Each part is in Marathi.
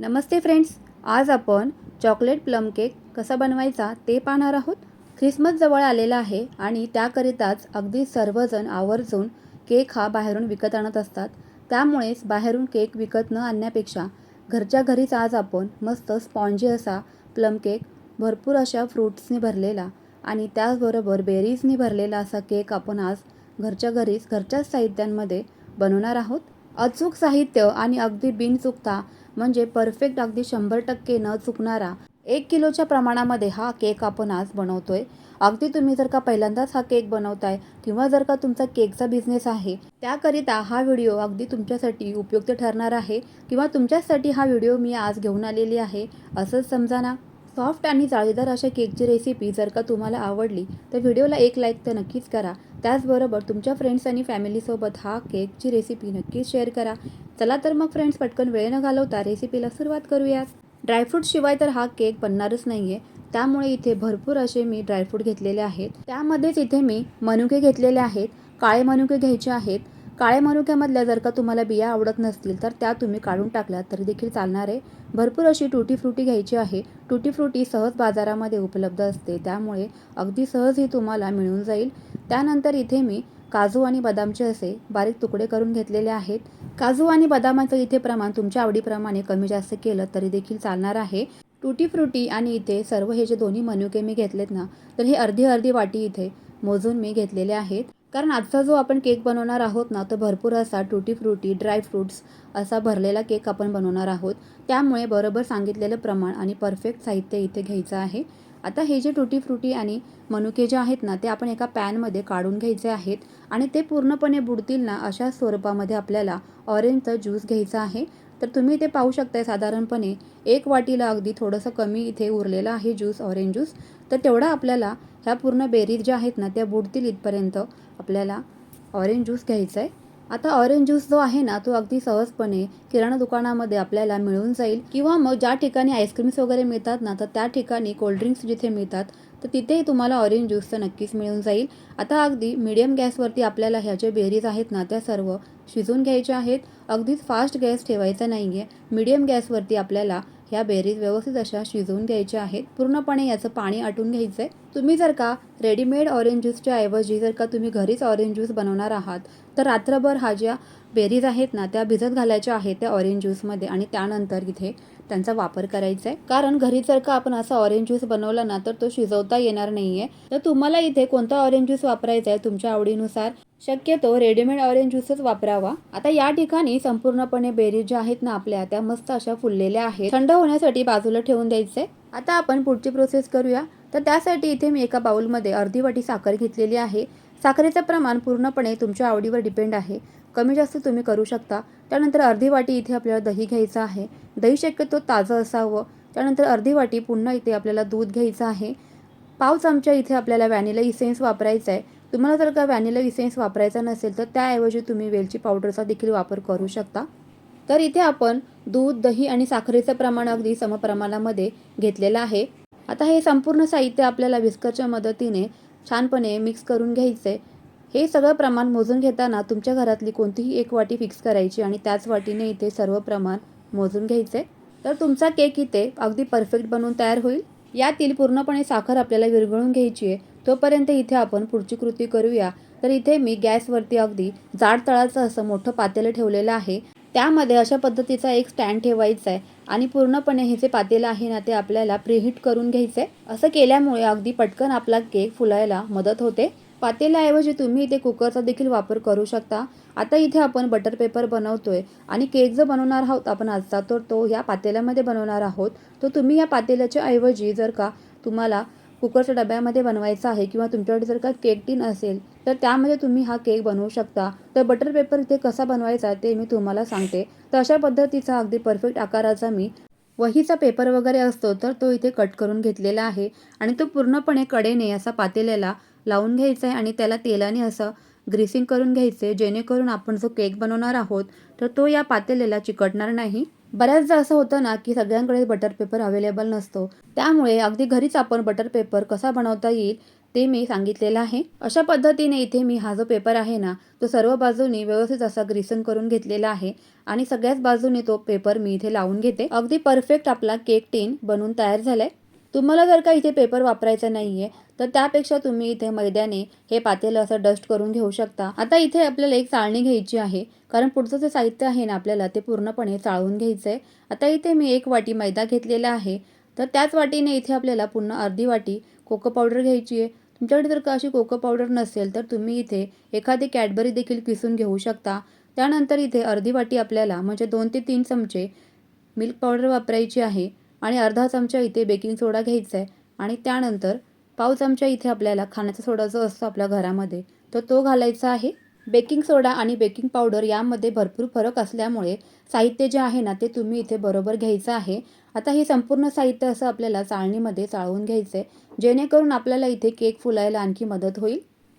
नमस्ते फ्रेंड्स आज आपण चॉकलेट प्लम केक कसा बनवायचा ते पाहणार आहोत. ख्रिसमस जवळ आलेला आहे आणि त्याकरिताच अगदी सर्वजण आवर्जून केक हा बाहेरून विकत आणत असतात. त्यामुळेच बाहेरून केक विकत न आणण्यापेक्षा घरच्या घरीच आज आपण मस्त स्पॉन्जी असा प्लम केक भरपूर अशा फ्रूट्सनी भरलेला आणि त्याचबरोबर बेरीजनी भरलेला असा केक आपण आज घरच्या घरीच घरच्याच साहित्यांमध्ये बनवणार आहोत. अचूक साहित्य आणि अगदी बिन चुकता म्हणजे परफेक्ट अगदी शंभर टक्के न चुकणारा एक किलोच्या प्रमाणामध्ये हा केक आपण आज बनवतोय. अगदी तुम्ही जर का पहिल्यांदाच हा केक बनवताय किंवा जर का तुमचा केकचा बिझनेस आहे त्याकरिता हा व्हिडिओ अगदी तुमच्यासाठी उपयुक्त ठरणार आहे किंवा तुमच्यासाठी हा व्हिडिओ मी आज घेऊन आलेली आहे. असंच समजा ना सॉफ्ट आणि जाळीदार अशा केकची रेसिपी जर का तुम्हाला आवडली तर व्हिडिओला एक लाईक तर नक्कीच करा. त्याचबरोबर तुमच्या फ्रेंड्स आणि फॅमिलीसोबत हा केकची रेसिपी नक्कीच शेअर करा. चला तर मग फ्रेंड्स पटकन वेळ न घालवता रेसिपीला सुरुवात करूयात. ड्रायफ्रूट शिवाय तर हा केक बनणारच नाही आहे त्यामुळे इथे भरपूर असे मी ड्रायफ्रूट घेतलेले आहेत. त्यामध्येच इथे मी मनुके घेतलेले आहेत. काळे मनुके घ्यायचे आहेत. काळ्या मनुक्यामधल्या जर का तुम्हाला बिया आवडत नसतील तर त्या तुम्ही काढून टाकल्या तरी देखील चालणार आहे. भरपूर अशी टुटी फ्रुटी घ्यायची आहे. टुटी फ्रुटी सहज बाजारामध्ये उपलब्ध असते. त्यामुळे अगदी सहज ही तुम्हाला मिळून जाईल. त्यानंतर इथे मी काजू आणि बदामचे असे बारीक तुकडे करून घेतलेले आहेत. काजू आणि बदामाचं इथे प्रमाण तुमच्या आवडीप्रमाणे कमी जास्त केलं तरी देखील चालणार आहे. टुटी फ्रुटी आणि इथे सर्व हे जे दोन्ही मनुके मी घेतलेत ना तर हे अर्धी अर्धी वाटी इथे मोजून मी घेतलेले आहेत. कारण आजचा जो आपण केक बनवणार आहोत ना तो भरपूर असा टुटी फ्रुटी ड्राय फ्रूट्स असा भरलेला केक आपण बनवणार आहोत. त्यामुळे बरोबर सांगितलेलं प्रमाण आणि परफेक्ट साहित्य इथे घ्यायचं आहे. आता हे जे टुटी फ्रुटी आणि मनुके जे आहेत ना ते आपण एका पॅनमध्ये काढून घ्यायचे आहेत आणि ते पूर्णपणे बुडतील ना अशा स्वरूपामध्ये आपल्याला ऑरेंजचा ज्यूस घ्यायचा आहे. तर तुम्ही ते पाहू शकताय साधारणपणे एक वाटीला अगदी थोडंसं कमी इथे उरलेलं आहे ज्यूस ऑरेंज ज्यूस तर तेवढा आपल्याला ह्या पूर्ण बेरीज ज्या आहेत ना त्या बुडतील इथपर्यंत आपल्याला ऑरेंज ज्यूस घ्यायचा आहे आता ऑरेंज ज्यूस जो आहे ना तो अगदी सहजपणे किराणा दुकानामध्ये आपल्याला मिळून जाईल. किंवा मग ज्या ठिकाणी आईस्क्रीम्स वगैरे मिळतात ना तर त्या ठिकाणी कोल्ड्रिंक्स जिथे मिळतात तर तिथेही तुम्हाला ऑरेंज ज्यूस तर नक्कीच मिळून जाईल. आता अगदी मिडियम गॅसवरती आपल्याला ह्या ज्या बेरीज आहेत ना त्या सर्व शिजवून घ्यायच्या आहेत. अगदीच फास्ट गॅस ठेवायचा नाही आहे मिडियम गॅसवरती आपल्याला ह्या बेरीज व्यवस्थित अशा शिजवून घ्यायच्या आहेत. पूर्णपणे याचं पाणी आटून घ्यायचं आहे तुम्ही जर का रेडीमेड ऑरेंज ज्यूसच्या ऐवजी जर का तुम्ही घरीच ऑरेंज ज्यूस बनवणार आहात तर रात्रभर हा ज्या बेरीज आहेत ना त्या भिजत घालायच्या आहेत त्या ऑरेंज ज्यूसमध्ये आणि त्यानंतर इथे त्यांचा वापर करायचा आहे कारण घरी जर का आपण असा ऑरेंज ज्यूस बनवला ना तर तो शिजवता येणार नाही आहे तर तुम्हाला इथे कोणता ऑरेंज ज्यूस वापरायचा आहे तुमच्या आवडीनुसार? शक्यतो रेडीमेड ऑरेंज ज्यूसच वापरावा. आता या ठिकाणी संपूर्णपणे बेरीज ज्या आहेत ना आपल्या त्या मस्त अशा फुललेल्या आहेत. थंड होण्यासाठी बाजूला ठेवून द्यायचे आता आपण पुढची प्रोसेस करूया. तर त्यासाठी इथे मी एका बाउलमध्ये अर्धी वाटी साखर घेतलेली आहे. साखरेचं प्रमाण पूर्णपणे तुमच्या आवडीवर डिपेंड आहे. कमी जास्त तुम्ही करू शकता. त्यानंतर अर्धी वाटी इथे आपल्याला दही घ्यायचं आहे. दही शक्यतो ताजं असावं. त्यानंतर अर्धी वाटी पुन्हा इथे आपल्याला दूध घ्यायचं आहे. पाव चमचा इथे आपल्याला व्हॅनिला इसेन्स वापरायचा आहे. तुम्हाला जर का व्हॅनिला इसेन्स वापरायचा नसेल तर त्याऐवजी तुम्ही वेलची पावडरचा देखील वापर करू शकता. तर इथे आपण दूध दही आणि साखरेचं प्रमाण अगदी समप्रमाणामध्ये घेतलेलं आहे. आता हे संपूर्ण साहित्य आपल्याला विस्करच्या मदतीने छानपणे मिक्स करून घ्यायचं आहे हे सगळं प्रमाण मोजून घेताना तुमच्या घरातली कोणतीही एक वाटी फिक्स करायची आणि त्याच वाटीने इथे सर्व प्रमाण मोजून घ्यायचे. तर तुमचा केक इथे अगदी परफेक्ट बनवून तयार होईल. यातील पूर्णपणे साखर आपल्याला विरघळून घ्यायची आहे. तोपर्यंत इथे आपण पुढची कृती करूया. तर इथे मी गॅसवरती अगदी जाड तळाचं असं मोठं पातेलं ठेवलेलं आहे. त्यामध्ये अशा पद्धतीचा एक स्टँड ठेवायचा आहे आणि पूर्णपणे हे जे पातेलं आहे ना ते आपल्याला प्रिहीट करून घ्यायचं आहे. असं केल्यामुळे अगदी पटकन आपला केक फुलायला मदत होते. पातेल्याऐवजी तुम्ही इथे कुकरचा देखील वापर करू शकता. आता इथे आपण बटर पेपर बनवतोय आणि केक जो बनवणार आहोत आपण आजचा तर तो या पातेल्यामध्ये बनवणार आहोत. तर तुम्ही या पातेल्याच्या ऐवजी जर का तुम्हाला कुकरच्या डब्यामध्ये बनवायचा आहे किंवा तुमच्याकडे जर का केक टीन असेल तर त्यामध्ये तुम्ही हा केक बनवू शकता. तर बटर पेपर इथे कसा बनवायचा ते मी तुम्हाला सांगते. तर अशा पद्धतीचा अगदी परफेक्ट आकाराचा मी वहीचा पेपर वगैरे असतो तर तो इथे कट करून घेतलेला आहे. आणि तो पूर्णपणे कडेने असा पातेल्याला लावून घ्यायचं आहे आणि त्याला तेलाने असं ग्रीसिंग करून घ्यायचे जेणेकरून आपण जो केक बनवणार आहोत तर तो या पातेलेला चिकटणार नाही. बऱ्याचदा असं होतं ना की सगळ्यांकडे बटर पेपर अवेलेबल नसतो. त्यामुळे अगदी घरीच आपण बटर पेपर कसा बनवता येईल ते मी सांगितलेलं आहे. अशा पद्धतीने इथे मी हा जो पेपर आहे ना तो सर्व बाजूनी व्यवस्थित असा ग्रीसन करून घेतलेला आहे आणि सगळ्याच बाजूने तो पेपर मी इथे लावून घेते. अगदी परफेक्ट आपला केक टीन बनवून तयार झालाय. तुम्हाला जर का इथे पेपर वापरायचा आहे तर त्यापेक्षा तुम्ही इथे मैद्याने हे पातेलं असं डस्ट करून घेऊ शकता. आता इथे आपल्याला एक चाळणी घ्यायची आहे कारण पुढचं जे साहित्य आहे ना आपल्याला ते पूर्णपणे चाळून घ्यायचं आहे आता इथे मी एक वाटी मैदा घेतलेला आहे तर त्याच वाटीने इथे आपल्याला पुन्हा अर्धी वाटी कोको पावडर घ्यायची आहे. तुमच्याकडे जर का अशी कोको पावडर नसेल तर तुम्ही इथे एखादी कॅडबरी देखील किसून घेऊ शकता. त्यानंतर इथे अर्धी वाटी आपल्याला म्हणजे दोन ते तीन चमचे मिल्क पावडर वापरायची आहे. आणि अर्धा चमचा इथे बेकिंग सोडा घ्यायचा आहे. आणि त्यानंतर पाव चमचा इथे आपल्याला खाण्याचा सोडा जो असतो आपल्या घरामध्ये तर तो घालायचा आहे. बेकिंग सोडा आणि बेकिंग पावडर यामध्ये भरपूर फरक असल्यामुळे साहित्य जे आहे ना ते तुम्ही इथे बरोबर घ्यायचं आहे. आता हे संपूर्ण साहित्य असं आपल्याला चाळणीमध्ये चाळवून घ्यायचं आहे. जेणेकरून आपल्याला इथे केक फुलायला आणखी मदत होईल.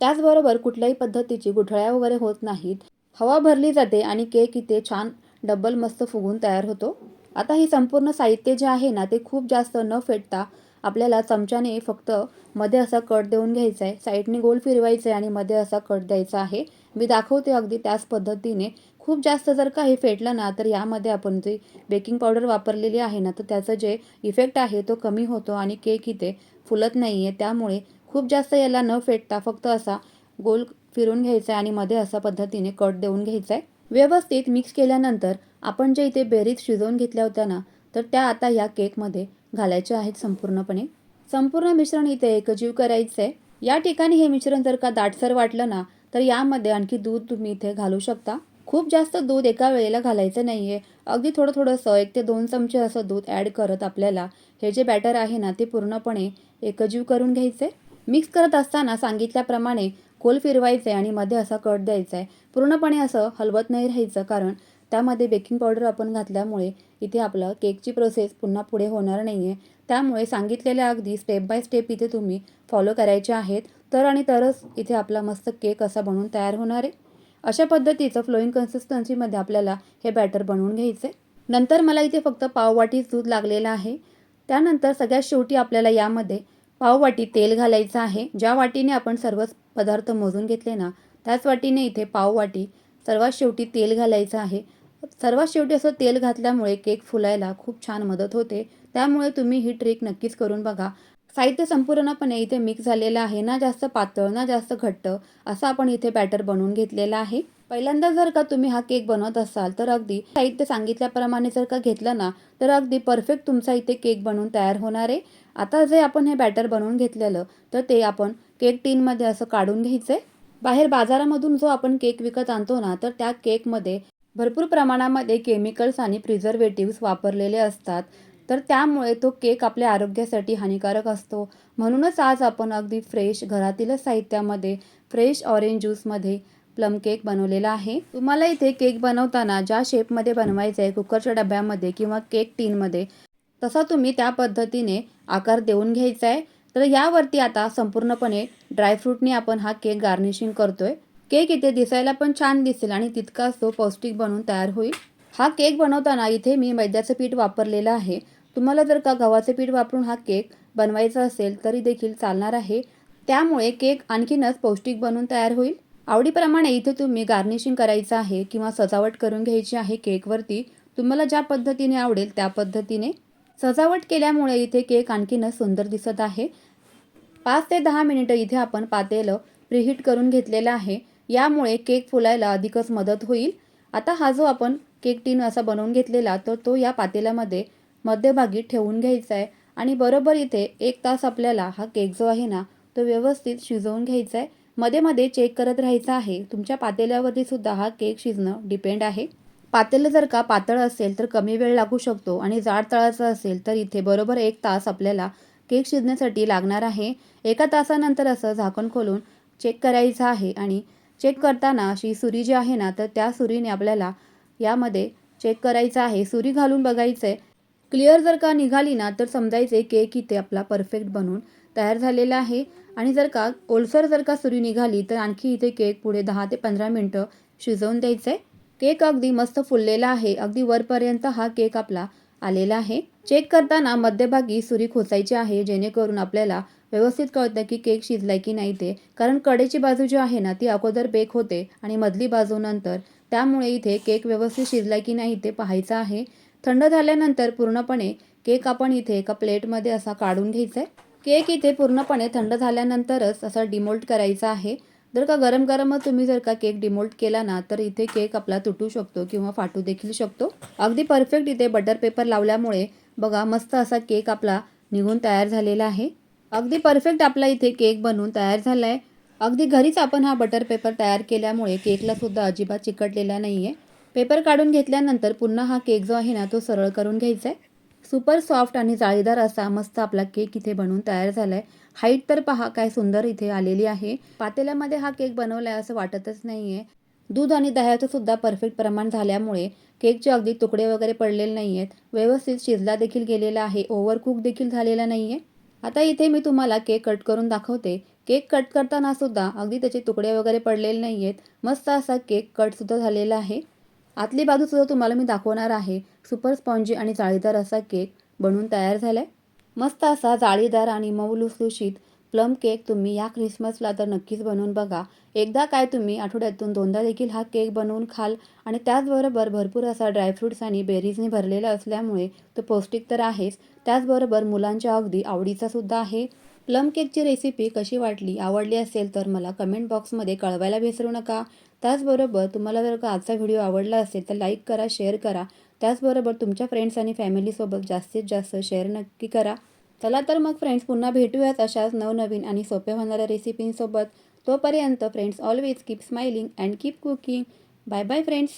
त्याचबरोबर कुठल्याही पद्धतीची गुठळ्या वगैरे होत नाहीत. हवा भरली जाते आणि केक इथे छान डब्बल मस्त फुगून तयार होतो. आता हे संपूर्ण साहित्य जे आहे ना ते खूप जास्त न फेटता आपल्याला चमच्याने फक्त मध्ये असा कट देऊन घ्यायचा आहे. साईडने गोल फिरवायचं आहे आणि मध्ये असा कट द्यायचा आहे. मी दाखवते अगदी त्याच पद्धतीने. खूप जास्त जर का हे फेटलं ना तर यामध्ये आपण जे बेकिंग पावडर वापरलेली आहे ना तर त्याचं जे इफेक्ट आहे तो कमी होतो आणि केक इथे फुलत नाही आहे त्यामुळे खूप जास्त याला न फेटता फक्त असा गोल फिरून घ्यायचा आहे आणि मध्ये असा पद्धतीने कट देऊन घ्यायचा आहे. व्यवस्थित मिक्स केल्यानंतर आपण जे इथे बेरीज शिजवून घेतल्या होत्या ना तर त्या आता या केकमध्ये घालायच्या आहेत संपूर्णपणे. संपूर्ण मिश्रण इथे एकजीव करायचं आहे या ठिकाणी हे मिश्रण जर का दाटसर वाटलं ना तर यामध्ये आणखी दूध तुम्ही इथे घालू शकता. खूप जास्त दूध एका वेळेला घालायचं नाही आहे अगदी थोडं थोडंसं एक ते दोन चमचे असं दूध ॲड करत आपल्याला हे जे बॅटर आहे ना ते पूर्णपणे एकजीव करून घ्यायचे मिक्स करत असताना सांगितल्याप्रमाणे खोल फिरवायचं आहे आणि मध्ये असा कट द्यायचा आहे. पूर्णपणे असं हलवत नाही राहायचं कारण त्यामध्ये बेकिंग पावडर आपण घातल्यामुळे इथे आपलं केकची प्रोसेस पुन्हा पुढे होणार नाही आहे त्यामुळे सांगितलेल्या अगदी स्टेप बाय स्टेप इथे तुम्ही फॉलो करायचे आहेत. तर आणि तरच इथे आपला मस्त केक असा बनवून तयार होणार आहे. अशा पद्धतीचं फ्लोईंग कन्सिस्टन्सीमध्ये आपल्याला हे बॅटर बनवून घ्यायचं आहे नंतर मला इथे फक्त पाववाटीच दूध लागलेलं आहे. त्यानंतर सगळ्यात शेवटी आपल्याला यामध्ये पाववाटी तेल घालायचं आहे. ज्या वाटीने आपण सर्वच पदार्थ मोजून घेतले ना त्याच वाटीने इथे पाववाटी सर्वात शेवटी तेल घालायचं आहे. सर्वात शेवटी असं तेल घातल्यामुळे केक फुलायला खूप छान मदत होते. त्यामुळे तुम्ही ही ट्रिक नक्कीच करून बघा. साहित्य संपूर्णपणे इथे मिक्स झालेलं आहे ना जास्त पातळ ना जास्त घट्ट असं आपण इथे बॅटर बनवून घेतलेलं आहे. पहिल्यांदा जर का तुम्ही हा केक बनवत असाल तर अगदी साहित्य सांगितल्याप्रमाणे जर का घेतलं ना तर अगदी परफेक्ट तुमचा इथे केक बनवून तयार होणार आहे. आता जे आपण हे बॅटर बनवून घेतलेलं तर ते आपण केक टीनमध्ये असं काढून घ्यायचं आहे बाहेर बाजारामधून जो आपण केक विकत आणतो ना तर त्या केकमध्ये भरपूर प्रमाणामध्ये केमिकल्स आणि प्रिझर्वेटिव्स वापरलेले असतात. तर त्यामुळे तो केक आपल्या आरोग्यासाठी हानिकारक असतो. म्हणूनच आज आपण अगदी फ्रेश घरातीलच साहित्यामध्ये फ्रेश ऑरेंज ज्यूसमध्ये प्लम केक बनवलेला आहे. तुम्हाला इथे केक बनवताना ज्या शेपमध्ये बनवायचं आहे कुकरच्या डब्यामध्ये किंवा केक टीनमध्ये तसा तुम्ही त्या पद्धतीने आकार देऊन घ्यायचा आहे तर यावरती आता संपूर्णपणे ड्रायफ्रूटने आपण हा केक गार्निशिंग करतोय. केक इथे दिसायला पण छान दिसेल आणि तितकाच तो पौष्टिक बनून तयार होईल. हा केक बनवताना इथे मी मैद्याचं पीठ वापरलेलं आहे. तुम्हाला जर का गव्हाचं पीठ वापरून हा केक बनवायचा असेल तरी देखील चालणार आहे. त्यामुळे केक आणखीनच पौष्टिक बनून तयार होईल. आवडीप्रमाणे इथे तुम्ही गार्निशिंग करायचं आहे किंवा सजावट करून घ्यायची आहे केकवरती तुम्हाला ज्या पद्धतीने आवडेल त्या पद्धतीने. सजावट केल्यामुळे इथे केक आणखीनच सुंदर दिसत आहे. पाच ते दहा मिनिटं इथे आपण पातेलं प्रिहीट करून घेतलेलं आहे. यामुळे केक फुलायला अधिकच मदत होईल. आता हा जो आपण केक टीन असा बनवून घेतलेला तर तो या पातेल्यामध्ये मध्यभागी ठेवून घ्यायचा आहे. आणि बरोबर इथे एक तास आपल्याला हा केक जो आहे ना तो व्यवस्थित शिजवून घ्यायचा आहे. मध्ये मध्ये चेक करत राहायचं आहे. तुमच्या पातेल्यावरती सुद्धा हा केक शिजणं डिपेंड आहे. पातेलं जर का पातळ असेल तर कमी वेळ लागू शकतो. आणि जाड तळाचं असेल तर इथे बरोबर एक तास आपल्याला केक शिजण्यासाठी लागणार आहे. एका तासानंतर असं झाकण खोलून चेक करायचं आहे आणि चेक करताना अशी सुरी जी आहे ना तर त्या सुरीने आपल्याला यामध्ये चेक करायचं आहे. सुरी घालून बघायचं आहे क्लिअर जर का निघाली ना तर समजायचे केक इथे आपला परफेक्ट बनून तयार झालेला आहे. आणि जर का ओलसर जर का सुरी निघाली तर आणखी इथे केक पुढे दहा ते पंधरा मिनटं शिजवून द्यायचं आहे केक अगदी मस्त फुललेला आहे. अगदी वरपर्यंत हा केक आपला आलेला आहे. चेक करताना मध्यभागी सुरी खोचायची आहे जेणेकरून आपल्याला व्यवस्थित कळतं की केक शिजलाय की नाही ते. कारण कडेची बाजू जी आहे ना ती अगोदर बेक होते आणि मधली बाजू नंतर. त्यामुळे इथे केक व्यवस्थित शिजलाय की नाही ते पाहायचं आहे. थंड झाल्यानंतर पूर्णपणे केक आपण इथे एका प्लेटमध्ये असा काढून घ्यायचा आहे केक इथे पूर्णपणे थंड झाल्यानंतरच असा डिमोल्ट करायचा आहे. जर का गरम गरमच तुम्ही जर का केक डिमोल्ट केला ना तर इथे केक आपला तुटू शकतो किंवा फाटू देखील शकतो. अगदी परफेक्ट इथे बटर पेपर लावल्यामुळे बघा मस्त असा केक आपला निघून तयार झालेला आहे. अगदी परफेक्ट आपला इथे केक बनवून तयार झाला आहे अगदी घरीच आपण हा बटर पेपर तयार केल्यामुळे केकला सुद्धा अजिबात चिकटलेला नाही आहे पेपर काढून घेतल्यानंतर पुन्हा हा केक जो आहे ना तो सरळ करून घ्यायचा आहे सुपर सॉफ्ट आणि जाळीदार असा मस्त आपला केक इथे बनवून तयार झाला आहे हाईट तर पहा काय सुंदर इथे आलेली आहे. पातेल्यामध्ये हा केक बनवला आहे असं वाटतच नाही आहे दूध आणि दह्याचं सुद्धा परफेक्ट प्रमाण झाल्यामुळे केकचे अगदी तुकडे वगैरे पडलेले नाही आहेत व्यवस्थित शिजला देखील गेलेला आहे. ओव्हर कुक देखील झालेला नाही आहे आता इथे मी तुम्हाला केक कट करून दाखवते. केक कट करताना सुद्धा अगदी त्याचे तुकडे वगैरे पडलेले नाही आहेत मस्त असा केक कटसुद्धा झालेला आहे. आतली बाजूसुद्धा तुम्हाला मी दाखवणार आहे. सुपर स्पॉन्जी आणि जाळीदार असा केक बनवून तयार झाला आहे मस्त असा जाळीदार आणि मऊ लुसलुशीत प्लम केक तुम्ही या ख्रिसमसला तर नक्कीच बनवून बघा. एकदा काय तुम्ही आठवड्यातून दोनदा देखील हा केक बनवून खाल आणि त्याचबरोबर भरपूर असा ड्रायफ्रूट्स आणि बेरीजने भरलेला असल्यामुळे तो पौष्टिक तर आहेच. त्याचबरोबर मुलांच्या अगदी आवडीचा सुद्धा आहे. प्लम केकची रेसिपी कशी वाटली आवडली असेल तर मला कमेंट बॉक्समध्ये कळवायला विसरू नका. त्याचबरोबर तुम्हाला जर का आजचा व्हिडिओ आवडला असेल तर लाईक करा शेअर करा. त्याचबरोबर तुमच्या फ्रेंड्स आणि फॅमिलीसोबत जास्तीत जास्त शेअर नक्की करा. चला तर मग फ्रेंड्स पुन्हा भेटूयात अशाच नवनवीन आणि सोप्या होणाऱ्या रेसिपींसोबत तोपर्यंत friends always keep smiling and keep cooking bye bye friends